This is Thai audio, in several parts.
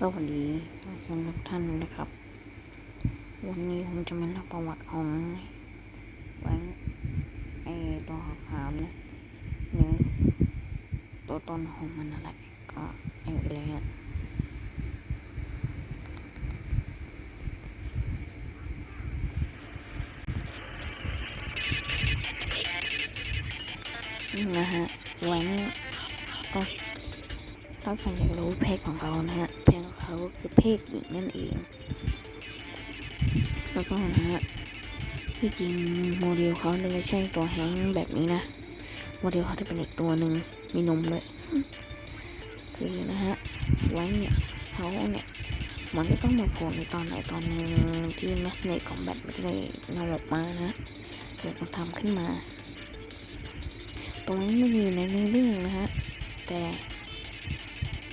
สวัสดีทุกท่านนะครับ วันนี้ผมจะมาเล่าประวัติของแหวนไอตัวขาวๆเนี่ยเนื้อตัวตนของมันอะไรก็ไอ้เลยฮะซึ่งนะฮะแหวนก็ ถ้าใครอยากรู้เพศของเขานะฮะเพศของเขาคือเพศหญิงนั่นเอง แล้วก็นะฮะที่จริงโมเดลเขาไม่ใช่ตัวแฮงแบบนี้นะ โมเดลเขาจะเป็นอีกตัวหนึ่งมีนมเลยคือนะฮะไว้เนี่ยเขาเนี่ยมันก็ต้องมาโผล่ในตอนไหนตอนหนึ่งที่แมสเนตของแบทไม่ได้นำออกมานะเกิดการทำขึ้นมา ตรงนี้ไม่มีในเนื้อเรื่องนะฮะ แต่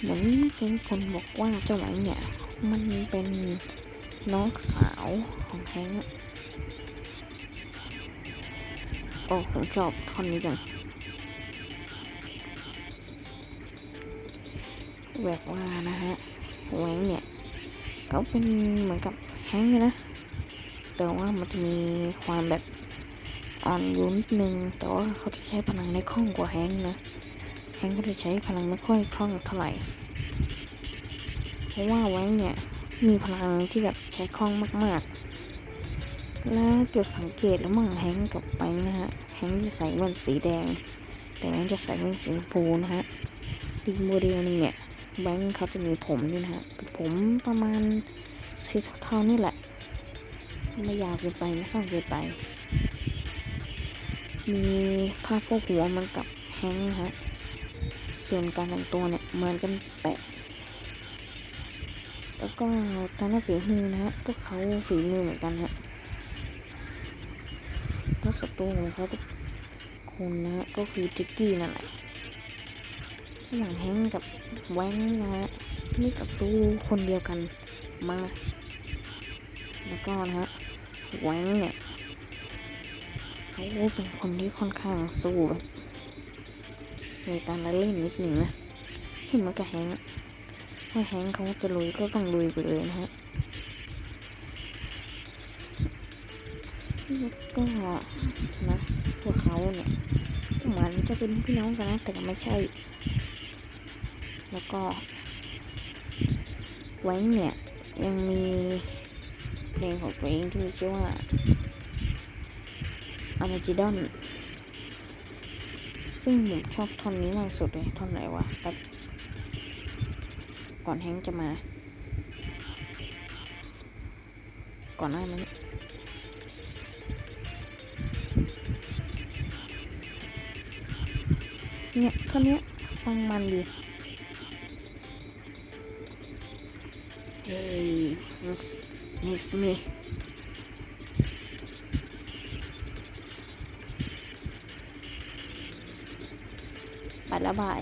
เหมือนเป็นคนบอกว่าเจ้าไหวเนี่ย มันเป็นน้องสาวของแฮงค์อะโอ้ผมชอบท่อนนี้จังแบบว่านะฮะแหวงเนี่ยเขาเป็นเหมือนกับแฮงเลยนะ แต่ว่ามันจะมีความแบบอ่อนยุนนิดนึงแต่ว่าเขาจะใช้พลังในคล่องกว่าแฮงนะ แฮงก็จะใช้พลังไม่ค่อยคล่องเท่าไหร่ เพราะว่าแว้งเนี่ยมีพลังที่แบบใช้คล่องมากๆ แล้วจุดสังเกตระหว่งแฮงกับแบงนะฮะ แฮงจะใส่แว่นสีแดง แต่แบงค์จะใส่แว่นสีชมพูนะฮะอีโมเดลนึงเนี่ยแบงค์เขาจะมีผมนี่นะฮะเป็นผมประมาณสีเทาๆนี่แหละ ไม่ยาวเกินไปไม่สั้นเกินไป มีผ้าโพกหัวมันกับแฮงก์นะฮะ ส่วนการแต่งตัวเนี่ยเหมือนกันแปะ แล้วก็ทางด้านฝีมือนะฮะก็เขาฝีมือเหมือนกันฮะแล้วศัตรูของเขาทุกคนนะฮะก็คือจิกกี้นั่นแหละอย่างแฮงกับแว้งนะฮะนี่ศัตรูคนเดียวกันมา แล้วก็นะฮะแว้งเนี่ยเขาเป็นคนที่ค่อนข้างสู้แบบ ในการละเล่นนิดหนึ่งนะที่มือนกับแฮงถ้าแฮงเขาจะลุยก็ต้องลุยไปเลยนะฮะแล้วก็นะพวกเขาเนี่ยเหมือนจะเป็นพี่น้องกันนะแต่ไม่ใช่ แล้วก็ ไว้เนี่ย ยังมีเพลงของตัวเองที่มีชื่อว่าอามาจิดอน ซึ่งผมชอบท่อนนี้มากสุดเลยท่อนไหนวะแบบก่อนแฮงจะมา ก่อนหน้านั้นเนี่ยท่านี้ฟังมันดีเฮ้ยมิสมี ไประบาย